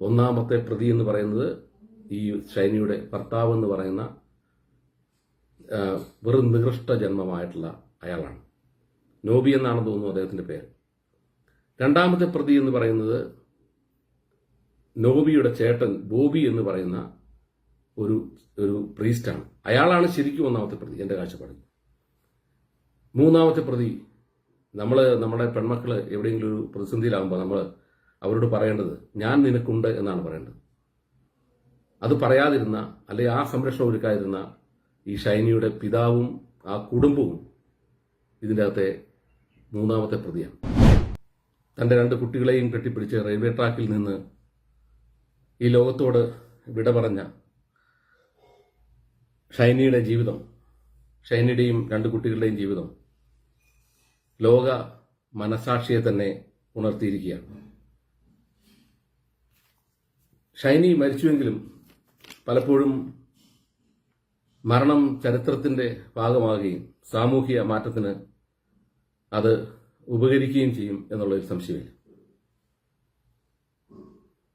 ഒന്നാമത്തെ പ്രതി എന്ന് പറയുന്നത് ഈ ഷൈനിയുടെ ഭർത്താവ് എന്ന് പറയുന്ന വെറും നികൃഷ്ട ജന്മമായിട്ടുള്ള അയാളാണ്. നോബി എന്നാണ് തോന്നുന്നു അദ്ദേഹത്തിന്റെ പേര്. രണ്ടാമത്തെ പ്രതി എന്ന് പറയുന്നത് നോബിയുടെ ചേട്ടൻ ബോബി എന്ന് പറയുന്ന ഒരു ഒരു പ്രീസ്റ്റാണ്. അയാളാണ് ശരിക്കും ഒന്നാമത്തെ പ്രതി എന്റെ കാഴ്ചപ്പാടിൽ. മൂന്നാമത്തെ പ്രതി നമ്മൾ നമ്മുടെ പെൺമക്കൾ എവിടെയെങ്കിലും ഒരു പ്രതിസന്ധിയിലാകുമ്പോൾ നമ്മൾ അവരോട് പറയേണ്ടത് ഞാൻ നിനക്കുണ്ട് എന്നാണ് പറയേണ്ടത്. അത് പറയാതിരുന്ന അല്ലെങ്കിൽ ആ സംരക്ഷണം ഒരുക്കാതിരുന്ന ഈ ഷൈനിയുടെ പിതാവും ആ കുടുംബവും ഇതിന്റെ അകത്തെ മൂന്നാമത്തെ പ്രതിയാണ്. തന്റെ രണ്ട് കുട്ടികളെയും കെട്ടിപ്പിടിച്ച് റെയിൽവേ ട്രാക്കിൽ നിന്ന് ഈ ലോകത്തോട് വിട പറഞ്ഞ ഷൈനിയുടെ ജീവിതം ഷൈനിയുടെയും രണ്ട് കുട്ടികളുടെയും ജീവിതം ലോക മനസാക്ഷിയെ തന്നെ ഉണർത്തിയിരിക്കുകയാണ്. ഷൈനി മരിച്ചുവെങ്കിലും പലപ്പോഴും മരണം ചരിത്രത്തിന്റെ ഭാഗമാകുകയും സാമൂഹിക മാറ്റത്തിന് അത് ഉപകരിക്കുകയും ചെയ്യും എന്നുള്ള ഒരു സംശയമില്ല.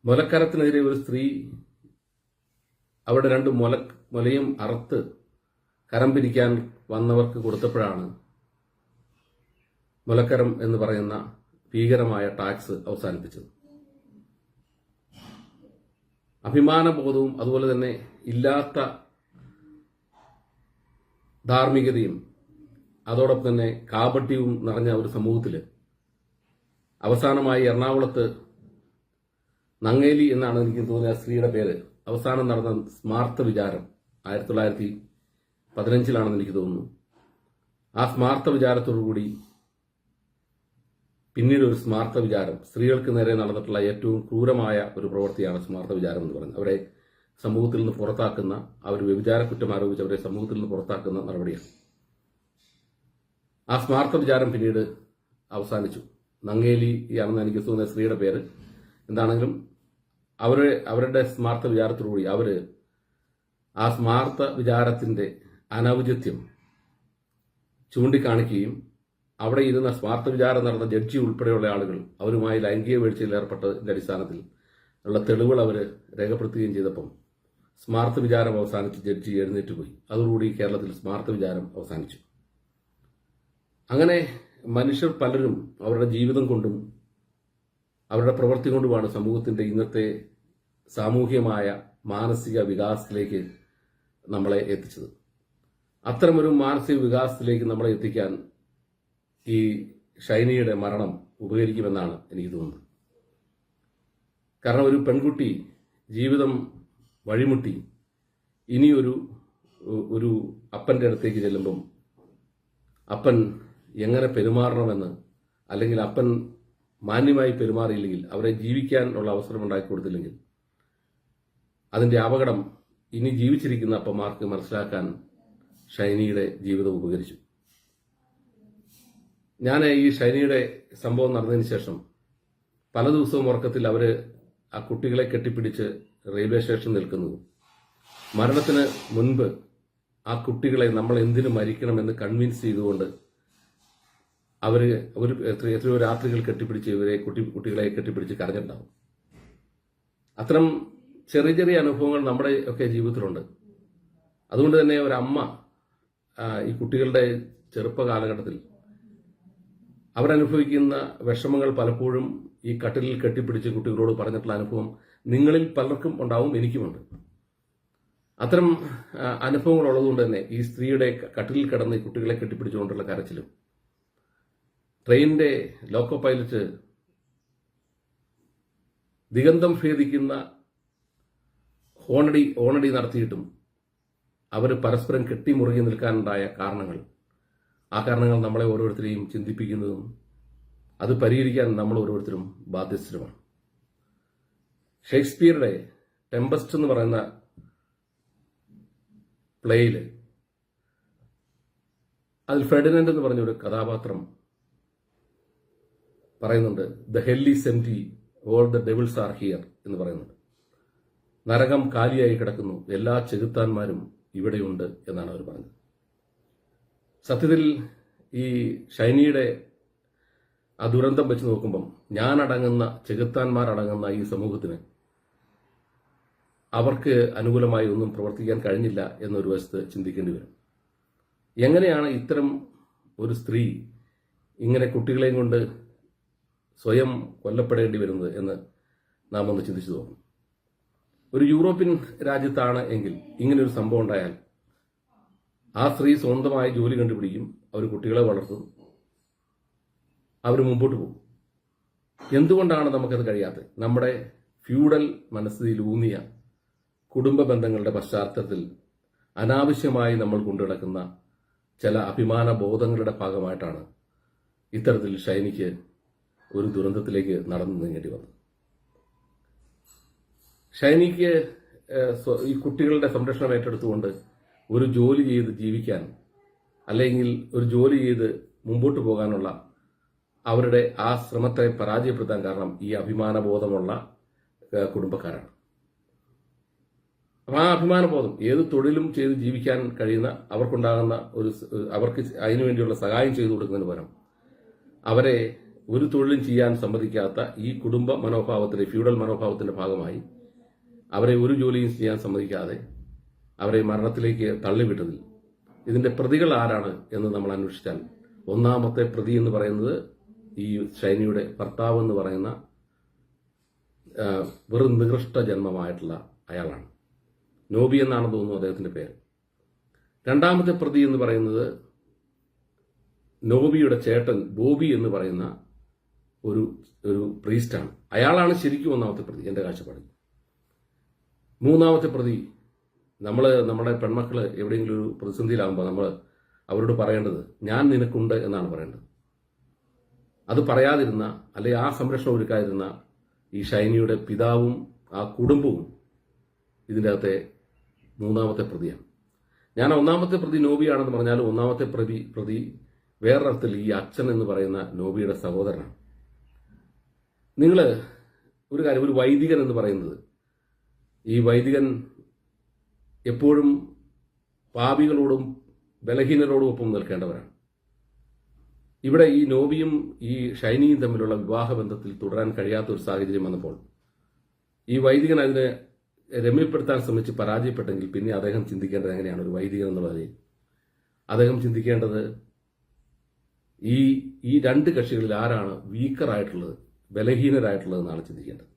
മുലക്കരത്തിനെതിരെ ഒരു സ്ത്രീ അവിടെ രണ്ട് മുല മുലയും അറുത്ത് കരം പിരിക്കാൻ വന്നവർക്ക് കൊടുത്തപ്പോഴാണ് മുലക്കരം എന്ന് പറയുന്ന ഭീകരമായ ടാക്സ് അവസാനിപ്പിച്ചത്. അഭിമാനബോധവും അതുപോലെ തന്നെ ഇല്ലാത്ത ധാർമ്മികതയും അതോടൊപ്പം തന്നെ കാപട്യവും നിറഞ്ഞ ഒരു സമൂഹത്തിൽ അവസാനമായി എറണാകുളത്ത് നങ്ങേലി എന്നാണ് എനിക്ക് തോന്നിയ സ്ത്രീയുടെ പേര്. അവസാനം നടന്ന സ്മാർത്ഥ വിചാരം ആയിരത്തി തൊള്ളായിരത്തി പതിനഞ്ചിലാണെന്ന് എനിക്ക് തോന്നുന്നു. ആ സ്മാർത്ഥ സ്മാർത്ത വിചാരത്തോടുകൂടി പിന്നീട് ഒരു സ്മാർത്ത വിചാരം. സ്ത്രീകൾക്ക് നേരെ നടന്നിട്ടുള്ള ഏറ്റവും ക്രൂരമായ ഒരു പ്രവൃത്തിയാണ് സ്മാർത്ത വിചാരം എന്ന് പറയുന്നത്. അവരെ സമൂഹത്തിൽ നിന്ന് പുറത്താക്കുന്ന അവർ വ്യഭിചാര കുറ്റം ആരോപിച്ച് അവരെ സമൂഹത്തിൽ നിന്ന് പുറത്താക്കുന്ന നടപടിയാണ്. ആ സ്മാർത്ത വിചാരം പിന്നീട് അവസാനിച്ചു. നങ്ങേലി ആണെന്ന് എനിക്ക് തോന്നുന്ന സ്ത്രീയുടെ പേര്. എന്താണെങ്കിലും അവരെ അവരുടെ സ്മാർത്ത വിചാരത്തോടുകൂടി അവർ ആ സ്മാർത്ത വിചാരത്തിന്റെ അനൗചിത്യം ചൂണ്ടിക്കാണിക്കുകയും അവിടെ ഇരുന്ന സ്വാർത്ഥ വിചാരം നടന്ന ജഡ്ജി ഉൾപ്പെടെയുള്ള ആളുകൾ അവരുമായി ലൈംഗിക വീഴ്ചയിൽ ഏർപ്പെട്ടതിന്റെ അടിസ്ഥാനത്തിൽ ഉള്ള തെളിവുകൾ അവർ രേഖപ്പെടുത്തുകയും ചെയ്തപ്പം സ്മാർത്ത് വിചാരം അവസാനിച്ച് ജഡ്ജി എഴുന്നേറ്റ് പോയി. അതോടുകൂടി കേരളത്തിൽ സ്മാർത്ത് വിചാരം അവസാനിച്ചു. അങ്ങനെ മനുഷ്യർ പലരും അവരുടെ ജീവിതം കൊണ്ടും അവരുടെ പ്രവൃത്തി കൊണ്ടുമാണ് സമൂഹത്തിന്റെ ഇന്നത്തെ സാമൂഹികമായ മാനസിക വികാസത്തിലേക്ക് നമ്മളെ എത്തിച്ചത്. അത്തരമൊരു മാനസിക വികാസത്തിലേക്ക് നമ്മളെ എത്തിക്കാൻ ഈ ഷൈനയുടെ മരണം ഉപകരിക്കുമെന്നാണ് എനിക്ക് തോന്നുന്നത്. കാരണം ഒരു പെൺകുട്ടി ജീവിതം വഴിമുട്ടി ഇനിയൊരു ഒരു അപ്പന്റെ അടുത്തേക്ക് ചെല്ലുമ്പം അപ്പൻ എങ്ങനെ പെരുമാറണമെന്ന് അല്ലെങ്കിൽ അപ്പൻ മാന്യമായി പെരുമാറിയില്ലെങ്കിൽ അവരെ ജീവിക്കാനുള്ള അവസരം ഉണ്ടാക്കി കൊടുത്തില്ലെങ്കിൽ അതിന്റെ അപകടം ഇനി ജീവിച്ചിരിക്കുന്ന അപ്പന്മാർക്ക് മനസ്സിലാക്കാൻ ഷൈനിയുടെ ജീവിതം ഉപകരിച്ചു. ഞാൻ ഈ ശൈനിയുടെ സംഭവം നടന്നതിന് ശേഷം പല ദിവസവും ഉറക്കത്തിൽ അവർ ആ കുട്ടികളെ കെട്ടിപ്പിടിച്ച് റെയിൽവേ സ്റ്റേഷൻ നിൽക്കുന്നത് മരണത്തിന് മുൻപ് ആ കുട്ടികളെ നമ്മൾ എന്തിനു മരിക്കണമെന്ന് കൺവിൻസ് ചെയ്തുകൊണ്ട് അവർ ഒരു എത്ര- എത്രയോ രാത്രികൾ കെട്ടിപ്പിടിച്ച് ഇവരെ കുട്ടി കുട്ടികളെ കെട്ടിപ്പിടിച്ച് കരഞ്ഞിട്ടുണ്ടാവും. അത്തരം ചെറിയ ചെറിയ അനുഭവങ്ങൾ നമ്മുടെ ഒക്കെ ജീവിതത്തിലുണ്ട്. അതുകൊണ്ട് തന്നെ ഒരമ്മ അമ്മ ഈ കുട്ടികളുടെ ചെറുപ്പ കാലഘട്ടത്തിൽ അവരനുഭവിക്കുന്ന വിഷമങ്ങൾ പലപ്പോഴും ഈ കട്ടിലിൽ കെട്ടിപ്പിടിച്ച് കുട്ടികളോട് പറഞ്ഞിട്ടുള്ള അനുഭവം നിങ്ങളിൽ പലർക്കും ഉണ്ടാവും എനിക്കുമുണ്ട്. അത്തരം അനുഭവങ്ങൾ ഉള്ളതുകൊണ്ട് തന്നെ ഈ സ്ത്രീയുടെ കട്ടിലിൽ കിടന്ന് കുട്ടികളെ കെട്ടിപ്പിടിച്ചുകൊണ്ടുള്ള കരച്ചിലും ട്രെയിനിന്റെ ലോക്കോ പൈലറ്റ് ദിഗന്തം ഭേദിക്കുന്ന ഹോണടി ഓണടി നടത്തിയിട്ടും അവർ പരസ്പരം കെട്ടിമുറുകി നിൽക്കാനുണ്ടായ കാരണങ്ങൾ ആ കാരണങ്ങൾ നമ്മളെ ഓരോരുത്തരെയും ചിന്തിപ്പിക്കുന്നതും അത് പരിഹരിക്കാൻ നമ്മൾ ഓരോരുത്തരും ബാധ്യസ്ഥരുമാണ്. ഷേക്സ്പിയറുടെ ടെമ്പസ്റ്റ് എന്ന് പറയുന്ന പ്ലേയിൽ അതിൽ ഫെർഡിനൻഡ് എന്ന് പറഞ്ഞൊരു കഥാപാത്രം പറയുന്നുണ്ട് the hell is സെംറ്റി all the devils are here എന്ന് പറയുന്നുണ്ട്. നരകം കാലിയായി കിടക്കുന്നു എല്ലാ ചെകുത്താന്മാരും ഇവിടെയുണ്ട് എന്നാണ് അവർ പറഞ്ഞത്. സത്യത്തിൽ ഈ ഷൈനിയുടെ ആ ദുരന്തം വെച്ച് നോക്കുമ്പം ഞാനടങ്ങുന്ന ചെകുത്താന്മാരടങ്ങുന്ന ഈ സമൂഹത്തിന് അവർക്ക് അനുകൂലമായി ഒന്നും പ്രവർത്തിക്കാൻ കഴിഞ്ഞില്ല എന്നൊരു വശത്ത് ചിന്തിക്കേണ്ടി വരും. എങ്ങനെയാണ് ഇത്തരം ഒരു സ്ത്രീ ഇങ്ങനെ കുട്ടികളെയും കൊണ്ട് സ്വയം കൊല്ലപ്പെടേണ്ടി വരുന്നത് എന്ന് നാം ഒന്ന് ചിന്തിച്ചു തോന്നുന്നു ഒരു യൂറോപ്യൻ രാജ്യത്താണ് എങ്കിൽ ഒരു സംഭവം ഉണ്ടായാൽ ആ സ്ത്രീ സ്വന്തമായ ജോലി കണ്ടുപിടിക്കും അവർ കുട്ടികളെ വളർത്തും അവർ മുമ്പോട്ട് പോകും. എന്തുകൊണ്ടാണ് നമുക്കത് കഴിയാത്തത്? നമ്മുടെ ഫ്യൂഡൽ മനസ്ഥിതിയിൽ ഊന്നിയ കുടുംബ ബന്ധങ്ങളുടെ പശ്ചാത്തലത്തിൽ അനാവശ്യമായി നമ്മൾ കൊണ്ടുനടക്കുന്ന ചില അഭിമാന ബോധങ്ങളുടെ ഭാഗമായിട്ടാണ് ഇത്തരത്തിൽ ഷൈനിക്ക് ഒരു ദുരന്തത്തിലേക്ക് നടന്നു നീങ്ങേണ്ടി വന്നത്. ഷൈനിക്ക് ഈ കുട്ടികളുടെ സംരക്ഷണം ഏറ്റെടുത്തുകൊണ്ട് ഒരു ജോലി ചെയ്ത് ജീവിക്കാൻ അല്ലെങ്കിൽ ഒരു ജോലി ചെയ്ത് മുമ്പോട്ട് പോകാനുള്ള അവരുടെ ആ ശ്രമത്തെ പരാജയപ്പെടുത്താൻ കാരണം ഈ അഭിമാനബോധമുള്ള കുടുംബക്കാരാണ്. അപ്പൊ ആ അഭിമാനബോധം ഏത് തൊഴിലും ചെയ്ത് ജീവിക്കാൻ കഴിയുന്ന അവർക്കുണ്ടാകുന്ന ഒരു അവർക്ക് അതിനുവേണ്ടിയുള്ള സഹായം ചെയ്തു കൊടുക്കുന്നതിന് പകരം അവരെ ഒരു തൊഴിലും ചെയ്യാൻ സമ്മതിക്കാത്ത ഈ കുടുംബ മനോഭാവത്തിന്റെ ഫ്യൂഡൽ മനോഭാവത്തിന്റെ ഭാഗമായി അവരെ ഒരു ജോലിയും ചെയ്യാൻ സമ്മതിക്കാതെ അവരെ മരണത്തിലേക്ക് തള്ളിവിട്ടതിൽ. ഇതിന്റെ പ്രതികൾ ആരാണ് എന്ന് നമ്മൾ അന്വേഷിച്ചാൽ ഒന്നാമത്തെ പ്രതി എന്ന് പറയുന്നത് ഈ ഷൈനിയുടെ ഭർത്താവ് എന്ന് പറയുന്ന വെറും നികൃഷ്ട ജന്മമായിട്ടുള്ള അയാളാണ്. നോബി എന്നാണ് തോന്നുന്നു അദ്ദേഹത്തിന്റെ പേര്. രണ്ടാമത്തെ പ്രതി എന്ന് പറയുന്നത് നോബിയുടെ ചേട്ടൻ ബോബി എന്ന് പറയുന്ന ഒരു ഒരു പ്രീസ്റ്റാണ് അയാളാണ് ശരിക്കും ഒന്നാമത്തെ പ്രതി എന്റെ കാഴ്ചപ്പാടിൽ. മൂന്നാമത്തെ പ്രതി നമ്മൾ നമ്മുടെ പെൺമക്കൾ എവിടെയെങ്കിലും ഒരു പ്രതിസന്ധിയിലാകുമ്പോൾ നമ്മൾ അവരോട് പറയേണ്ടത് ഞാൻ നിനക്കുണ്ട് എന്നാണ് പറയേണ്ടത്. അത് പറയാതിരുന്ന അല്ലെങ്കിൽ ആ സംരക്ഷണം ഒരുക്കാതിരുന്ന ഈ ഷൈനിയുടെ പിതാവും ആ കുടുംബവും ഇതിന്റെ അകത്തെ മൂന്നാമത്തെ പ്രതിയാണ്. ഞാൻ ഒന്നാമത്തെ പ്രതി നോബിയാണെന്ന് പറഞ്ഞാൽ ഒന്നാമത്തെ പ്രതി പ്രതി വേറൊരർത്ഥത്തിൽ ഈ അച്ഛൻ എന്ന് പറയുന്ന നോബിയുടെ സഹോദരനാണ്. നിങ്ങൾ ഒരു കാര്യം ഒരു വൈദികൻ എന്ന് പറയുന്നത് ഈ വൈദികൻ എപ്പോഴും പാപികളോടും ബലഹീനരോടും ഒപ്പം നിൽക്കേണ്ടവരാണ്. ഇവിടെ ഈ നോബിയും ഈ ഷൈനിയും തമ്മിലുള്ള വിവാഹബന്ധത്തിൽ തുടരാൻ കഴിയാത്ത ഒരു സാഹചര്യം വന്നപ്പോൾ ഈ വൈദികൻ അതിനെ രമ്യപ്പെടുത്താൻ ശ്രമിച്ച് പരാജയപ്പെട്ടെങ്കിൽ പിന്നെ അദ്ദേഹം ചിന്തിക്കേണ്ടത് എങ്ങനെയാണ്? ഒരു വൈദികൻ എന്നുള്ള നിലയിൽ. അദ്ദേഹം ചിന്തിക്കേണ്ടത് ഈ ഈ രണ്ട് കക്ഷികളിൽ ആരാണ് വീക്കറായിട്ടുള്ളത് ബലഹീനരായിട്ടുള്ളത് എന്നാണ് ചിന്തിക്കേണ്ടത്.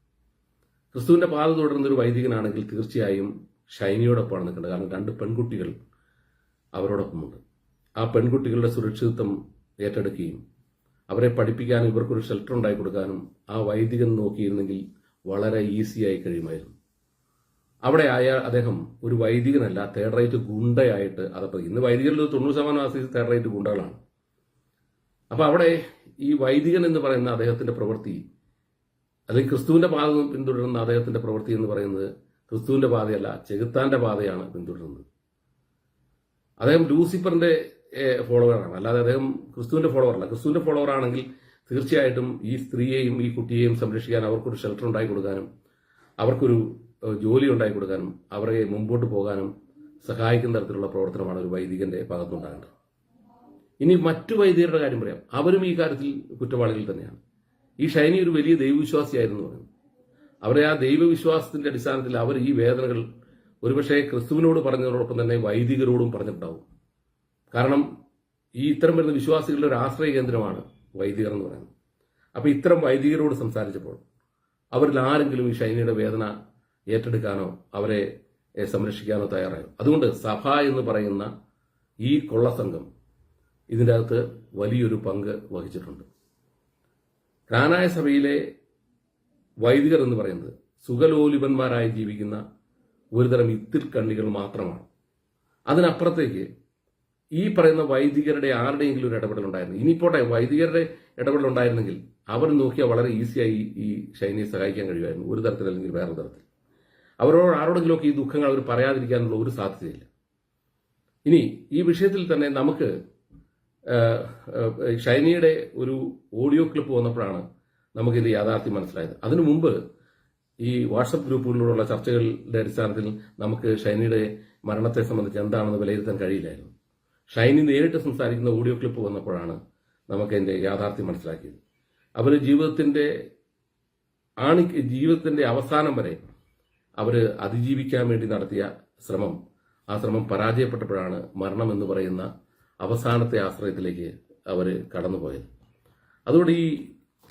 ക്രിസ്തുവിന്റെ പാത തുടരുന്ന ഒരു വൈദികനാണെങ്കിൽ തീർച്ചയായും ഷൈനിയോടൊപ്പമാണ് നിൽക്കേണ്ടത്. കാരണം രണ്ട് പെൺകുട്ടികൾ അവരോടൊപ്പമുണ്ട്. ആ പെൺകുട്ടികളുടെ സുരക്ഷിതത്വം ഏറ്റെടുക്കുകയും അവരെ പഠിപ്പിക്കാനും ഇവർക്കൊരു ഷെൽട്ടർ ഉണ്ടാക്കി കൊടുക്കാനും ആ വൈദികൻ നോക്കിയിരുന്നെങ്കിൽ വളരെ ഈസിയായി കഴിയുമായിരുന്നു. അവിടെ ആയ അദ്ദേഹം ഒരു വൈദികനല്ല തേർഡ് റേറ്റ് ഗുണ്ടയായിട്ട് അതപ്പോൾ ഇന്ന് വൈദികരിൽ തൊണ്ണൂറ് ശതമാനം ആശ്രയിച്ച് തേർഡ് റേറ്റ് ഗുണ്ടകളാണ്. അപ്പോൾ അവിടെ ഈ വൈദികൻ എന്ന് പറയുന്ന അദ്ദേഹത്തിന്റെ പ്രവൃത്തി അല്ലെങ്കിൽ ക്രിസ്തുവിന്റെ പാത പിന്തുടരുന്ന അദ്ദേഹത്തിന്റെ പ്രവൃത്തി എന്ന് പറയുന്നത് ക്രിസ്തുവിന്റെ പാതയല്ല ചെകുത്താന്റെ പാതയാണ് പിന്തുടരുന്നത്. അദ്ദേഹം ലൂസിഫറിന്റെ ഫോളോവറാണ്. അല്ലാതെ അദ്ദേഹം ക്രിസ്തുവിന്റെ ഫോളോവറല്ല. ക്രിസ്തുവിന്റെ ഫോളോവർ ആണെങ്കിൽ തീർച്ചയായിട്ടും ഈ സ്ത്രീയെയും ഈ കുട്ടിയെയും സംരക്ഷിക്കാൻ അവർക്കൊരു ഷെൽട്ടർ ഉണ്ടാക്കി കൊടുക്കാനും അവർക്കൊരു ജോലി ഉണ്ടാക്കി കൊടുക്കാനും അവരെ മുമ്പോട്ട് പോകാനും സഹായിക്കുന്ന തരത്തിലുള്ള പ്രവർത്തനമാണ് ഒരു വൈദികന്റെ ഭാഗത്തുണ്ടാകേണ്ടത്. ഇനി മറ്റു വൈദികരുടെ കാര്യം പറയാം. അവരും ഈ കാര്യത്തിൽ കുറ്റവാളികൾ തന്നെയാണ്. ഈ ഷൈനി ഒരു വലിയ ദൈവവിശ്വാസിയായിരുന്നു എന്ന് പറയുന്നു. അവരെ ആ ദൈവവിശ്വാസത്തിന്റെ അടിസ്ഥാനത്തിൽ അവർ ഈ വേദനകൾ ഒരുപക്ഷെ ക്രിസ്തുവിനോട് പറഞ്ഞതോടൊപ്പം തന്നെ വൈദികരോടും പറഞ്ഞിട്ടുണ്ടാവും. കാരണം ഈ ഇത്തരം വരുന്ന വിശ്വാസികളുടെ ഒരു ആശ്രയ കേന്ദ്രമാണ് വൈദികർ എന്ന് പറയുന്നത്. അപ്പൊ ഇത്തരം വൈദികരോട് സംസാരിച്ചപ്പോൾ അവരിൽ ആരെങ്കിലും ഈ ശൈനിയുടെ വേദന ഏറ്റെടുക്കാനോ അവരെ സംരക്ഷിക്കാനോ തയ്യാറായോ? അതുകൊണ്ട് സഭ എന്ന് പറയുന്ന ഈ കൊള്ളസംഘം ഇതിന്റെ അകത്ത് വലിയൊരു പങ്ക് വഹിച്ചിട്ടുണ്ട്. കാനായ സഭയിലെ വൈദികർ എന്ന് പറയുന്നത് സുഖലോലിപന്മാരായി ജീവിക്കുന്ന ഒരുതരം ഇത്തിൽ കണ്ണികൾ മാത്രമാണ്. അതിനപ്പുറത്തേക്ക് ഈ പറയുന്ന വൈദികരുടെ ആരുടെയെങ്കിലും ഒരു ഇടപെടൽ ഉണ്ടായിരുന്നു? ഇനിയിപ്പോട്ടെ വൈദികരുടെ ഇടപെടൽ ഉണ്ടായിരുന്നെങ്കിൽ അവർ നോക്കിയാൽ വളരെ ഈസിയായി ഈ ശൈനിയെ സഹായിക്കാൻ കഴിയുമായിരുന്നു ഒരു തരത്തിൽ അല്ലെങ്കിൽ വേറെ തരത്തിൽ. അവരോട് ആരോടെങ്കിലുമൊക്കെ ഈ ദുഃഖങ്ങൾ അവർ പറയാതിരിക്കാനുള്ള ഒരു സാധ്യതയില്ല. ഇനി ഈ വിഷയത്തിൽ തന്നെ നമുക്ക് ഷൈനിയുടെ ഒരു ഓഡിയോ ക്ലിപ്പ് വന്നപ്പോഴാണ് നമുക്കിത് യാഥാർത്ഥ്യം മനസ്സിലായത്. അതിനു മുമ്പ് ഈ വാട്സപ്പ് ഗ്രൂപ്പുകളിലൂടെയുള്ള ചർച്ചകളുടെ അടിസ്ഥാനത്തിൽ നമുക്ക് ഷൈനിയുടെ മരണത്തെ സംബന്ധിച്ച് എന്താണെന്ന് വിലയിരുത്താൻ കഴിയില്ലായിരുന്നു. ഷൈനി നേരിട്ട് സംസാരിക്കുന്ന ഓഡിയോ ക്ലിപ്പ് വന്നപ്പോഴാണ് നമുക്ക് അതിന്റെ യാഥാർത്ഥ്യം മനസ്സിലാക്കിയത്. അവർ ജീവിതത്തിന്റെ ആണി ജീവിതത്തിന്റെ അവസാനം വരെ അവർ അതിജീവിക്കാൻ വേണ്ടി നടത്തിയ ശ്രമം ആ ശ്രമം പരാജയപ്പെട്ടപ്പോഴാണ് മരണം എന്ന് പറയുന്ന അവസാനത്തെ ആശ്രയത്തിലേക്ക് അവർ കടന്നുപോയത്. അതുകൊണ്ട് ഈ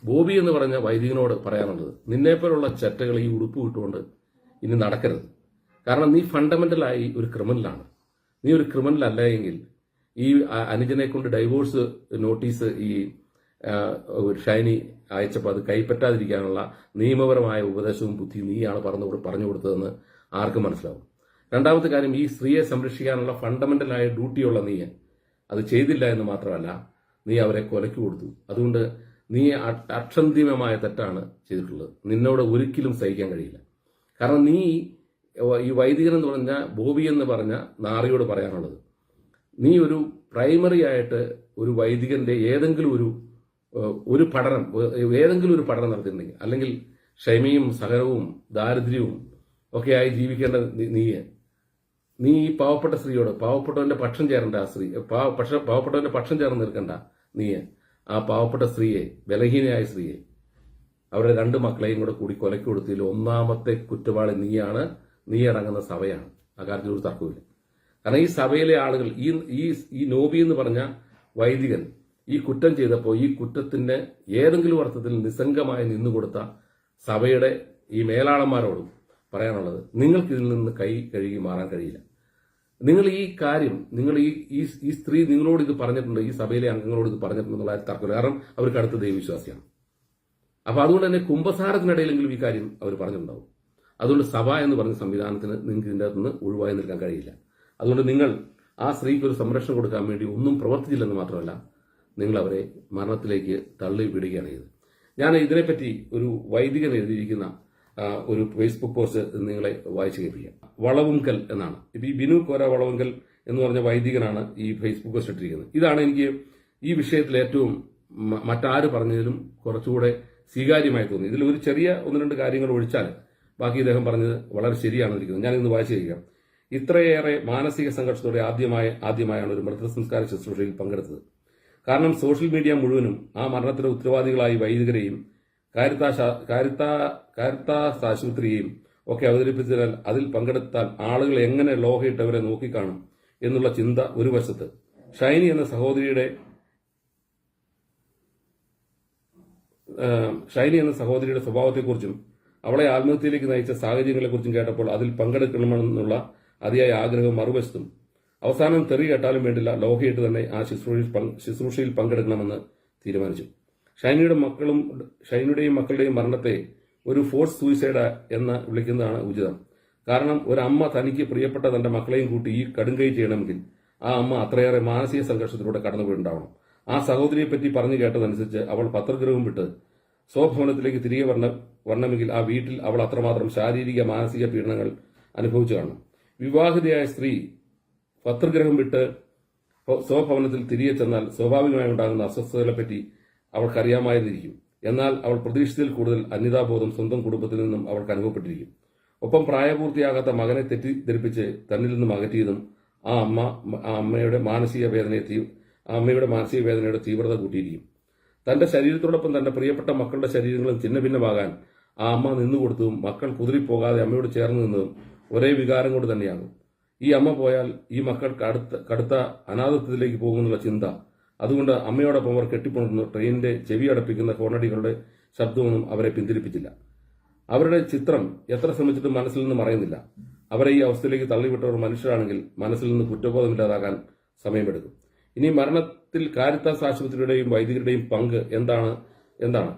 ബോബി എന്ന് പറഞ്ഞ വൈദികനോട് പറയാനുള്ളത് നിന്നെപ്പോലുള്ള ചെറ്റകൾ ഈ ഉടുപ്പ് വിട്ടുകൊണ്ട് ഇനി നടക്കരുത്. കാരണം നീ ഫണ്ടമെന്റലായി ഒരു ക്രിമിനലാണ് നീ ഒരു ക്രിമിനൽ അല്ല എങ്കിൽ ഈ അനുജനെ കൊണ്ട് ഡൈവോഴ്സ് നോട്ടീസ് ഈ ഷൈനി അയച്ചപ്പോൾ അത് കൈപ്പറ്റാതിരിക്കാനുള്ള നിയമപരമായ ഉപദേശവും ബുദ്ധിയും നീയാണ് പറഞ്ഞു പറഞ്ഞു കൊടുത്തതെന്ന് ആർക്കും മനസ്സിലാവും. രണ്ടാമത്തെ കാര്യം ഈ സ്ത്രീയെ സംരക്ഷിക്കാനുള്ള ഫണ്ടമെന്റലായ ഡ്യൂട്ടിയുള്ള നീ അത് ചെയ്തില്ല എന്ന് മാത്രമല്ല നീ അവരെ കൊലക്കി കൊടുത്തു. അതുകൊണ്ട് നീ അക്ഷന്തിമമായ തെറ്റാണ് ചെയ്തിട്ടുള്ളത്. നിന്നോട് ഒരിക്കലും സഹിക്കാൻ കഴിയില്ല. കാരണം നീ ഈ വൈദികൻ എന്ന് പറഞ്ഞ ബോബി എന്ന് പറഞ്ഞ നാറിയോട് പറയാനുള്ളത്. നീ ഒരു പ്രൈമറി ആയിട്ട് ഒരു വൈദികന്റെ ഏതെങ്കിലും ഒരു ഒരു പഠനം ഏതെങ്കിലും ഒരു പഠനം നടത്തിയിട്ടുണ്ടെങ്കിൽ അല്ലെങ്കിൽ ക്ഷമയും സഹനവും ദാരിദ്ര്യവും ഒക്കെയായി ജീവിക്കേണ്ട നീ- നീ ഈ പാവപ്പെട്ട സ്ത്രീയോട് പാവപ്പെട്ടവന്റെ പക്ഷം ചേരണ്ട ആ സ്ത്രീ പാവ പക്ഷ പാവപ്പെട്ടവന്റെ പക്ഷം ചേർന്ന് നിൽക്കണ്ട നീ ആ പാവപ്പെട്ട സ്ത്രീയെ ബലഹീനയായ സ്ത്രീയെ അവരുടെ രണ്ട് മക്കളെയും കൂടെ കൂടി കൊലയ്ക്ക് കൊടുത്തതിൽ ഒന്നാമത്തെ കുറ്റവാളി നീയാണ്. നീ അടങ്ങുന്ന സഭയാണ്. ആ കാര്യത്തിൽ ഒരു തർക്കമില്ല കാരണം ഈ സഭയിലെ ആളുകൾ ഈ ഈ ഈ നോബി എന്ന് പറഞ്ഞ വൈദികൻ ഈ കുറ്റം ചെയ്തപ്പോൾ ഈ കുറ്റത്തിന്റെ ഏതെങ്കിലും അർത്ഥത്തിൽ നിസ്സംഗമായി നിന്നുകൊടുത്ത സഭയുടെ ഈ മേലാളന്മാരോടും പറയാനുള്ളത് നിങ്ങൾക്ക് ഇതിൽ നിന്ന് കൈ കഴുകി മാറാൻ കഴിയില്ല. നിങ്ങൾ ഈ കാര്യം നിങ്ങൾ ഈ ഈ സ്ത്രീ നിങ്ങളോട് ഇത് പറഞ്ഞിട്ടുണ്ട് ഈ സഭയിലെ അംഗങ്ങളോട് ഇത് പറഞ്ഞിട്ടുണ്ടെന്നുള്ള തർക്കമില്ല. കാരണം അവർക്ക് അടുത്ത ദൈവവിശ്വാസിയാണ്. അപ്പൊ അതുകൊണ്ട് തന്നെ കുംഭസാരത്തിനിടയിലെങ്കിലും ഈ കാര്യം അവർ പറഞ്ഞിട്ടുണ്ടാവും. അതുകൊണ്ട് സഭ എന്ന് പറഞ്ഞ സംവിധാനത്തിന് നിങ്ങൾക്ക് ഇതിന്റെ അകത്തുനിന്ന് ഒഴിവായി നിൽക്കാൻ കഴിയില്ല. അതുകൊണ്ട് നിങ്ങൾ ആ സ്ത്രീക്ക് ഒരു സംരക്ഷണം കൊടുക്കാൻ വേണ്ടി ഒന്നും പ്രവർത്തിച്ചില്ലെന്ന് മാത്രമല്ല നിങ്ങൾ അവരെ മരണത്തിലേക്ക് തള്ളി വിടുകയാണ് ഞാൻ ഇതിനെപ്പറ്റി ഒരു വൈദികൻ എഴുതിയിരിക്കുന്ന ഒരു ഫേസ്ബുക്ക് പോസ്റ്റ് നിങ്ങളെ വായിച്ചു കേൾപ്പിക്കാം വളവുങ്കൽ എന്നാണ്. ഇപ്പൊ ഈ ബിനു കോര വളവുങ്കൽ എന്ന് പറഞ്ഞ വൈദികനാണ് ഈ ഫേസ്ബുക്ക് പോസ്റ്റ് ഇട്ടിരിക്കുന്നത്. ഇതാണ് എനിക്ക് ഈ വിഷയത്തിൽ ഏറ്റവും മറ്റാര് പറഞ്ഞതിലും കുറച്ചുകൂടെ സ്വീകാര്യമായി തോന്നി ഇതിൽ ഒരു ചെറിയ ഒന്ന് രണ്ട് കാര്യങ്ങൾ ഒഴിച്ചാൽ ബാക്കി ഇദ്ദേഹം പറഞ്ഞത് വളരെ ശരിയാണ് ഇരിക്കുന്നത് ഞാൻ ഇന്ന് വായിച്ചു കഴിക്കാം ഇത്രയേറെ മാനസിക സംഘർഷത്തോടെ ആദ്യമായ ആദ്യമായാണ് ഒരു മൃതസംസ്കാര ശുശ്രൂഷയിൽ പങ്കെടുത്തത്. കാരണം സോഷ്യൽ മീഡിയ മുഴുവനും ആ മരണത്തിന്റെ ഉത്തരവാദികളായി വൈദികരെയും കാരിത്താശ കാരിത്താ കാരിത്താസ് ആശുപത്രിയെയും ഒക്കെ അവതരിപ്പിച്ചതിനാൽ അതിൽ പങ്കെടുത്താൽ ആളുകൾ എങ്ങനെ ലോഹയിട്ടവരെ നോക്കിക്കാണും എന്നുള്ള ചിന്ത ഒരു വശത്ത്. ഷൈനി എന്ന സഹോദരിയുടെ ഷൈനി എന്ന സഹോദരിയുടെ സ്വഭാവത്തെക്കുറിച്ചും അവളെ ആത്മഹത്യയിലേക്ക് നയിച്ച സാഹചര്യങ്ങളെക്കുറിച്ചും കേട്ടപ്പോൾ അതിൽ പങ്കെടുക്കണമെന്നുള്ള അതിയായ ആഗ്രഹം മറുവശത്തും. അവസാനം തെറി കേട്ടാലും വേണ്ടില്ല ലോഹയിട്ട് തന്നെ ആ ശുശ്രൂഷയിൽ ശുശ്രൂഷയിൽ പങ്കെടുക്കണമെന്ന് തീരുമാനിച്ചു. ഷൈനിയുടെ മക്കളും ഷൈനിയുടെയും മക്കളുടെയും മരണത്തെ ഒരു ഫോഴ്സ് സൂയിസൈഡ് എന്ന് വിളിക്കുന്നതാണ് ഉചിതം. കാരണം ഒരു അമ്മ തനിക്ക് പ്രിയപ്പെട്ട തന്റെ മക്കളെയും കൂട്ടി ഈ കടുങ്കൈ ചെയ്യണമെങ്കിൽ ആ അമ്മ അത്രയേറെ മാനസിക സംഘർഷത്തിലൂടെ കടന്നുപോയിട്ടുണ്ടാവണം. ആ സഹോദരിയെ പറ്റി പറഞ്ഞു കേട്ടതനുസരിച്ച് അവൾ പത്രഗ്രഹവും വിട്ട് സ്വഭവനത്തിലേക്ക് തിരികെ വരണ വരണമെങ്കിൽ ആ വീട്ടിൽ അവൾ അത്രമാത്രം ശാരീരിക മാനസിക പീഡനങ്ങൾ അനുഭവിച്ചു കാണും വിവാഹിതയായ സ്ത്രീ പത്രഗ്രഹം വിട്ട് സ്വഭവനത്തിൽ തിരികെ ചെന്നാൽ സ്വാഭാവികമായി ഉണ്ടാകുന്ന അസ്വസ്ഥതകളെപ്പറ്റി അവൾക്കറിയാമായിരുന്നിരിക്കും എന്നാൽ അവൾ പ്രതീക്ഷിച്ചതിൽ കൂടുതൽ അന്യതാബോധം സ്വന്തം കുടുംബത്തിൽ നിന്നും അവൾക്ക് അനുഭവപ്പെട്ടിരിക്കും. ഒപ്പം പ്രായപൂർത്തിയാകാത്ത മകനെ തെറ്റിദ്ധരിപ്പിച്ച് തന്നിൽ നിന്നും അകറ്റിയതും ആ അമ്മ ആ അമ്മയുടെ മാനസിക വേദനയെ തീ- ആ അമ്മയുടെ മാനസിക വേദനയുടെ തീവ്രത കൂട്ടിയിരിക്കും. തന്റെ ശരീരത്തോടൊപ്പം തന്റെ പ്രിയപ്പെട്ട മക്കളുടെ ശരീരങ്ങളും ഛിന്ന ഭിന്നമാകാൻ ആ അമ്മ നിന്നുകൊടുത്തതും മക്കൾ കുതിരിപ്പോകാതെ അമ്മയോട് ചേർന്ന് നിന്നതും ഒരേ വികാരം കൊണ്ട് തന്നെയാകും. ഈ അമ്മ പോയാൽ ഈ മക്കൾ കടുത്ത കടുത്ത അനാഥത്വത്തിലേക്ക് പോകുമെന്നുള്ള ചിന്ത അതുകൊണ്ട് അമ്മയോടൊപ്പം അവർ കെട്ടിപ്പുണർന്നു ട്രെയിനിന്റെ ചെവി അടപ്പിക്കുന്ന ഹോണടികളുടെ ശബ്ദമൊന്നും അവരെ പിന്തിരിപ്പിച്ചില്ല. അവരുടെ ചിത്രം എത്ര ശ്രമിച്ചിട്ടും മനസ്സിൽ നിന്ന് മറയുന്നില്ല. അവരെ ഈ അവസ്ഥയിലേക്ക് തള്ളിവിട്ടവർ മനുഷ്യരാണെങ്കിൽ മനസ്സിൽ നിന്ന് കുറ്റബോധമില്ലാതാകാൻ സമയമെടുക്കും. ഇനി മരണത്തിൽ കാരിത്താസ് ആശുപത്രിയുടെയും വൈദികരുടെയും പങ്ക് എന്താണ്? എന്താണ്?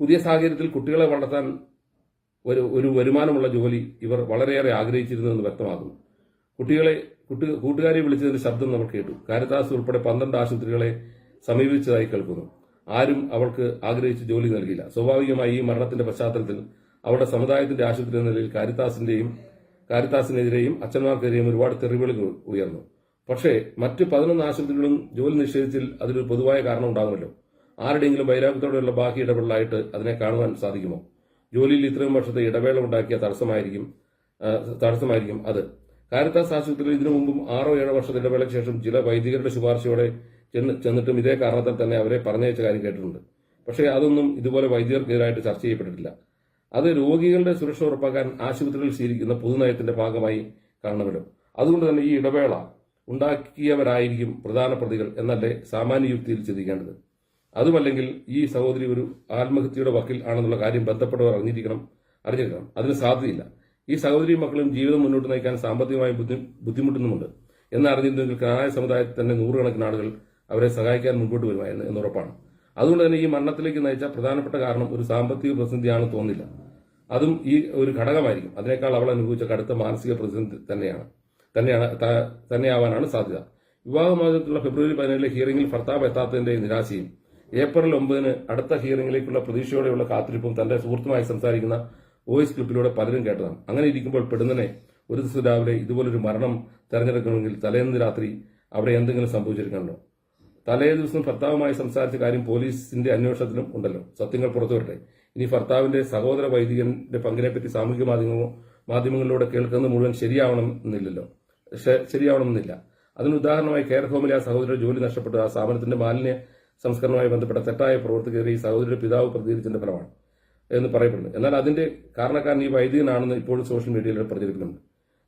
പുതിയ സാഹചര്യത്തിൽ കുട്ടികളെ വളർത്താൻ ഒരു ഒരു വരുമാനമുള്ള ജോലി ഇവർ വളരെയേറെ ആഗ്രഹിച്ചിരുന്നുവെന്ന് വ്യക്തമാകുന്നു കുട്ടികളെ കുട്ടി കൂട്ടുകാരെ വിളിച്ചതിന്റെ ശബ്ദം നമ്മൾ കേട്ടു. കാരിത്താസ് ഉൾപ്പെടെ പന്ത്രണ്ട് ആശുപത്രികളെ സമീപിച്ചതായി കേൾക്കുന്നു. ആരും അവൾക്ക് ആഗ്രഹിച്ച് ജോലി നൽകിയില്ല. സ്വാഭാവികമായി ഈ മരണത്തിന്റെ പശ്ചാത്തലത്തിൽ അവരുടെ സമുദായത്തിന്റെ ആശുപത്രി എന്ന നിലയിൽ കാരിത്താസിന്റെയും കാരിത്താസിനെതിരെയും അച്ഛന്മാർക്കെതിരെയും ഒരുപാട് തെറിവിളികൾ ഉയർന്നു. പക്ഷേ മറ്റ് പതിനൊന്ന് ആശുപത്രികളും ജോലി നിഷേധിച്ചിൽ അതിലൊരു പൊതുവായ കാരണം ഉണ്ടാകുമല്ലോ. ആരുടെയെങ്കിലും വൈരാഗ്യത്തോടെയുള്ള ബാക്കി ഇടപെടലായിട്ട് അതിനെ കാണുവാൻ സാധിക്കുമോ? ജോലിയിൽ ഇത്രയും വർഷത്തെ ഇടവേള ഉണ്ടാക്കിയ തടസ്സമായിരിക്കും തടസ്സമായിരിക്കും അത്. കാരിത്താസ് ആശുപത്രിയിൽ ഇതിനു മുമ്പും ആറോ ഏഴോ വർഷത്തെ ഇടവേളയ്ക്ക് ശേഷം ചില വൈദികരുടെ ശുപാർശയോടെ ചെന്ന് ചെന്നിട്ടും ഇതേ കാരണത്താൽ തന്നെ അവരെ പറഞ്ഞയച്ച കാര്യം കേട്ടിട്ടുണ്ട്. പക്ഷേ അതൊന്നും ഇതുപോലെ വൈദികർക്കെതിരായിട്ട് ചർച്ച ചെയ്യപ്പെട്ടിട്ടില്ല. അത് രോഗികളുടെ സുരക്ഷ ഉറപ്പാക്കാൻ ആശുപത്രിയിൽ സ്വീകരിക്കുന്ന പൊതുനയത്തിന്റെ ഭാഗമായി കാണപ്പെടും. അതുകൊണ്ട് തന്നെ ഈ ഇടവേള ഉണ്ടാക്കിയവരായിരിക്കും പ്രധാന പ്രതികൾ എന്നല്ലേ സാമാന്യ യുക്തിയിൽ ചിന്തിക്കേണ്ടത്. അതുമല്ലെങ്കിൽ ഈ സഹോദരി ഒരു ആത്മഹത്യയുടെ വക്കിൽ ആണെന്നുള്ള കാര്യം ബന്ധപ്പെട്ടവർ അറിഞ്ഞിരിക്കണം അറിഞ്ഞിരിക്കണം. അതിന് സാധ്യതയില്ല. ഈ സഹോദരി മക്കളും ജീവിതം മുന്നോട്ട് നയിക്കാൻ സാമ്പത്തികമായി ബുദ്ധി- ബുദ്ധിമുട്ടുന്നുമുണ്ട്. എന്നറിഞ്ഞിരുന്നെങ്കിൽ കാനായ സമുദായത്തിൽ തന്നെ നൂറുകണക്കിന് ആളുകൾ അവരെ സഹായിക്കാൻ മുൻപോട്ട് വരുമായിരുന്നു എന്നുറപ്പാണ് അതുകൊണ്ട് തന്നെ ഈ മരണത്തിലേക്ക് നയിച്ച പ്രധാനപ്പെട്ട കാരണം ഒരു സാമ്പത്തിക പ്രതിസന്ധിയാണ് തോന്നില്ല അതും ഈ ഒരു ഘടകമായിരിക്കും. അതിനേക്കാൾ അവൾ അനുഭവിച്ച കടുത്ത മാനസിക പ്രതിസന്ധി തന്നെയാണ്. തന്നെയാണ് തന്നെയാവാനാണ് സാധ്യത. വിവാഹമോചനത്തിലുള്ള ഫെബ്രുവരി പതിനേഴിലെ ഹിയറിംഗിൽ ഭർത്താവ് എത്താത്തതിന്റെ നിരാശയും ഏപ്രിൽ ഒമ്പതിന് അടുത്ത ഹിയറിംഗിലേക്കുള്ള പ്രതീക്ഷയോടെയുള്ള കാത്തിരിപ്പും തന്റെ സുഹൃത്തുമായി സംസാരിക്കുന്ന വോയിസ് ക്ലിപ്പിലൂടെ പലരും കേട്ടതാണ്. അങ്ങനെ ഇരിക്കുമ്പോൾ പെടുന്നനെ ഒരു ദിവസം രാവിലെ ഇതുപോലൊരു മരണം തെരഞ്ഞെടുക്കണമെങ്കിൽ തലേന്ന് രാത്രി അവിടെ എന്തെങ്കിലും സംഭവിച്ചിരിക്കണമല്ലോ. തലേ ദിവസം ഭർത്താവുമായി സംസാരിച്ച കാര്യം പോലീസിന്റെ അന്വേഷണത്തിലും ഉണ്ടല്ലോ. സത്യങ്ങൾ പുറത്തു വരട്ടെ ഇനി ഭർത്താവിന്റെ സഹോദര വൈദികന്റെ പങ്കിനെപ്പറ്റി സാമൂഹിക മാധ്യമമോ മാധ്യമങ്ങളിലൂടെ കേൾക്കുന്നത് മുഴുവൻ ശരിയാവണം എന്നില്ലല്ലോ. ശരിയാവണമെന്നില്ല. അതിന് ഉദാഹരണമായി കെയർ ഹോമിലെ ആ സഹോദരൻ ജോലി നഷ്ടപ്പെട്ട. ആ സ്ഥാപനത്തിന്റെ മാലിന്യ സംസ്കരണവുമായി ബന്ധപ്പെട്ട തെറ്റായ പ്രവർത്തകരെ ഈ സഹോദരിയുടെ പിതാവ് പ്രതികരിച്ചതിന്റെ ഫലമാണ്. എന്ന് പറയപ്പെടുന്നു. എന്നാൽ അതിന്റെ കാരണക്കാരൻ ഈ വൈദികനാണെന്ന് ഇപ്പോഴും സോഷ്യൽ മീഡിയയിൽ പ്രചരിപ്പിക്കുന്നുണ്ട്.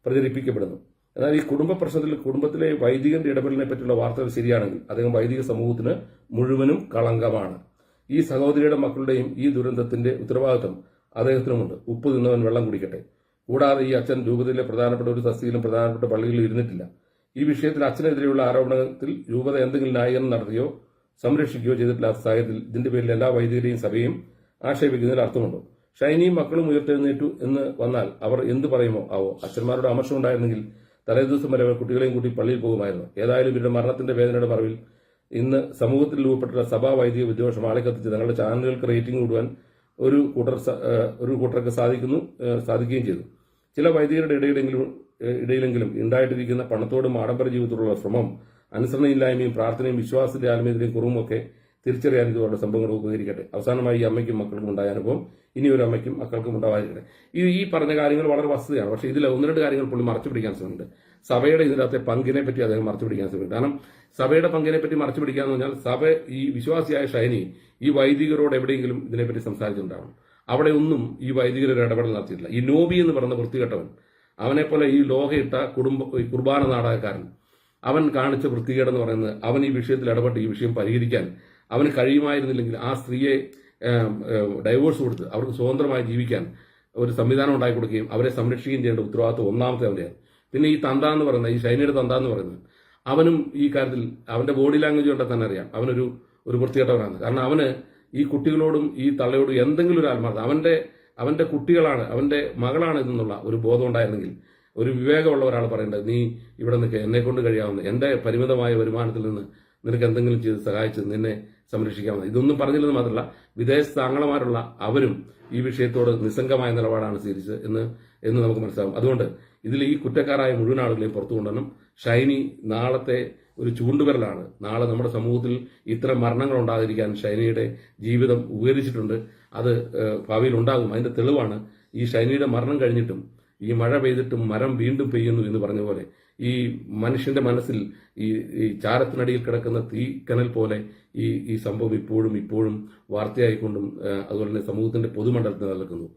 പ്രചരിപ്പിക്കപ്പെടുന്നു. എന്നാൽ ഈ കുടുംബ പ്രശ്നത്തിൽ കുടുംബത്തിലെ വൈദികന്റെ ഇടപെടലിനെ പറ്റിയുള്ള വാർത്തകൾ ശരിയാണെങ്കിൽ അദ്ദേഹം വൈദിക സമൂഹത്തിന് മുഴുവനും കളങ്കമാണ്. ഈ സഹോദരിയുടെ മക്കളുടെയും ഈ ദുരന്തത്തിന്റെ ഉത്തരവാദിത്വം അദ്ദേഹത്തിനുമുണ്ട്. ഉപ്പ് തിന്നവൻ വെള്ളം കുടിക്കട്ടെ. കൂടാതെ ഈ അച്ഛൻ രൂപതയിലെ പ്രധാനപ്പെട്ട ഒരു തസ്തിയിലും പ്രധാനപ്പെട്ട പള്ളികളിലും ഇരുന്നിട്ടില്ല. ഈ വിഷയത്തിൽ അച്ഛനെതിരെയുള്ള ആരോപണത്തിൽ രൂപത എന്തെങ്കിലും ന്യായീകരണം നടത്തുകയോ സംരക്ഷിക്കുകയോ ചെയ്തിട്ടില്ലാത്ത സാഹചര്യത്തിൽ ഇതിന്റെ പേരിൽ എല്ലാ വൈദികരെയും സഭയും ആക്ഷേപിക്കുന്നതിൽ അർത്ഥമുണ്ടോ? ഷൈനിയും മക്കളും ഉയർത്തെഴുന്നേറ്റു എന്ന് വന്നാൽ അവർ എന്ത് പറയുമോ ആവോ? അച്ഛന്മാരുടെ അമർഷം ഉണ്ടായിരുന്നെങ്കിൽ തലേദിവസം വരെ അവർ കുട്ടികളെയും കൂട്ടി പള്ളിയിൽ പോകുമായിരുന്നു. ഏതായാലും ഇവരുടെ മരണത്തിന്റെ വേദനയുടെ മറവിൽ ഇന്ന് സമൂഹത്തിൽ രൂപപ്പെട്ട സഭാ വൈദിക വിദ്വേഷം ആളെ കത്തിച്ച് തങ്ങളുടെ ചാനലുകൾക്ക് റേറ്റിംഗ് കൂടുവാൻ ഒരു കൂട്ടർ ഒരു കൂട്ടർക്ക് സാധിക്കുന്നു സാധിക്കുകയും ചെയ്തു. ചില വൈദികരുടെ ഇടയിലെങ്കിലും ഇടയിലെങ്കിലും ഉണ്ടായിട്ടിരിക്കുന്ന പണത്തോടും ആഡംബര ജീവിതത്തോടുള്ള ശ്രമം അനുസരണയില്ലായ്മയും പ്രാർത്ഥനയും വിശ്വാസത്തിന്റെ ആത്മീയതയും കുറവും ഒക്കെ തിരിച്ചറിയാൻ ഇതുപോലുള്ള സംഭവങ്ങൾ ഉപകരിക്കട്ടെ. അവസാനമായി ഈ അമ്മയ്ക്കും മക്കൾക്കും ഉണ്ടായ അനുഭവം ഇനി ഒരു അമ്മയ്ക്കും മക്കൾക്കും ഉണ്ടാവാതിരിക്കട്ടെ. ഈ ഈ പറഞ്ഞ കാര്യങ്ങൾ വളരെ വസ്തുതയാണ്. പക്ഷേ ഇതിൽ ഒന്ന് രണ്ട് കാര്യങ്ങൾ പുള്ളി മറച്ചു പിടിക്കാൻ ശ്രമിക്കുന്നുണ്ട്. സഭയുടെ ഇതിനകത്തെ പങ്കിനെ പറ്റി അദ്ദേഹം മറച്ചു പിടിക്കാൻ ശ്രമിക്കും കാരണം സഭയുടെ പങ്കിനെ പറ്റി മറച്ചു പിടിക്കാന്ന് പറഞ്ഞാൽ സഭ ഈ വിശ്വാസിയായ ഷൈനി ഈ വൈദികരോട് എവിടെയെങ്കിലും ഇതിനെപ്പറ്റി സംസാരിച്ചിട്ടുണ്ടാവണം. അവിടെ ഒന്നും ഈ വൈദികരൊരു ഇടപെടൽ നടത്തിയിട്ടില്ല. ഈ നോബി എന്ന് പറഞ്ഞ വൃത്തികെട്ടവൻ അവനെപ്പോലെ ഈ ലോഹയിട്ട കുടുംബ കുർബാന നാടകക്കാരൻ അവൻ കാണിച്ച വൃത്തികേടെന്ന് പറയുന്നത് അവൻ ഈ വിഷയത്തിൽ ഇടപെട്ട് ഈ വിഷയം പരിഹരിക്കാൻ അവന് കഴിയുമായിരുന്നില്ലെങ്കിൽ ആ സ്ത്രീയെ ഡൈവോഴ്സ് കൊടുത്ത് അവർക്ക് സ്വതന്ത്രമായി ജീവിക്കാൻ ഒരു സംവിധാനം ഉണ്ടാക്കി കൊടുക്കുകയും അവരെ സംരക്ഷിക്കുകയും ചെയ്യേണ്ട ഉത്തരവാദിത്വം ഒന്നാമത്തെ അവരെയാണ് പിന്നെ ഈ തന്ത എന്ന് പറയുന്നത് ഈ ഷൈനയുടെ തന്ത എന്ന് പറയുന്നത് അവനും ഈ കാര്യത്തിൽ അവന്റെ ബോഡി ലാംഗ്വേജ് കണ്ടാൽ തന്നെ അറിയാം. അവനൊരു ഒരു വൃത്തികെട്ടവനാണ്. കാരണം അവന് ഈ കുട്ടികളോടും ഈ തള്ളയോടും എന്തെങ്കിലും ഒരു ആത്മാർത്ഥം അവന്റെ അവന്റെ കുട്ടികളാണ് അവന്റെ മകളാണ് ഇതെന്നുള്ള ഒരു ബോധം ഉണ്ടായിരുന്നെങ്കിൽ ഒരു വിവേകമുള്ള ഒരാൾ പറയേണ്ടത് നീ ഇവിടെ നിൽക്കുക എന്നെ കൊണ്ട് കഴിയാവുന്ന എന്റെ പരിമിതമായ വരുമാനത്തിൽ നിന്ന് നിനക്ക് എന്തെങ്കിലും ചെയ്ത് സഹായിച്ച് നിന്നെ സംരക്ഷിക്കാമെന്ന് ഇതൊന്നും പറഞ്ഞില്ലെന്ന് മാത്രമല്ല വിദേശ താങ്കളമാരുള്ള അവരും ഈ വിഷയത്തോട് നിസ്സംഗമായ നിലപാടാണ് സ്വീകരിച്ചത് എന്ന് എന്ന് നമുക്ക് മനസ്സിലാവും. അതുകൊണ്ട് ഇതിൽ ഈ കുറ്റക്കാരായ മുഴുവൻ ആളുകളെയും പുറത്തു കൊണ്ടുവരണം. ഷൈനി നാളത്തെ ഒരു ചൂണ്ടുവിരലാണ്. നാളെ നമ്മുടെ സമൂഹത്തിൽ ഇത്തരം മരണങ്ങൾ ഉണ്ടാകാതിരിക്കാൻ ഷൈനിയുടെ ജീവിതം ഉപകരിച്ചിട്ടുണ്ട് അത് ഭാവിയിൽ ഉണ്ടാകും. അതിന്റെ തെളിവാണ് ഈ ഷൈനിയുടെ മരണം കഴിഞ്ഞിട്ടും ഈ മഴ പെയ്തിട്ടും മരം വീണ്ടും പെയ്യുന്നു എന്ന് പറഞ്ഞ പോലെ ഈ മനുഷ്യന്റെ മനസ്സിൽ ഈ ഈ ചാരത്തിനടിയിൽ കിടക്കുന്ന തീക്കനൽ പോലെ ഈ ഈ സംഭവം ഇപ്പോഴും ഇപ്പോഴും വാർത്തയായിക്കൊണ്ടും അതുപോലെ തന്നെ സമൂഹത്തിന്റെ പൊതുമണ്ഡലത്തിൽ നിലനിൽക്കുന്നു.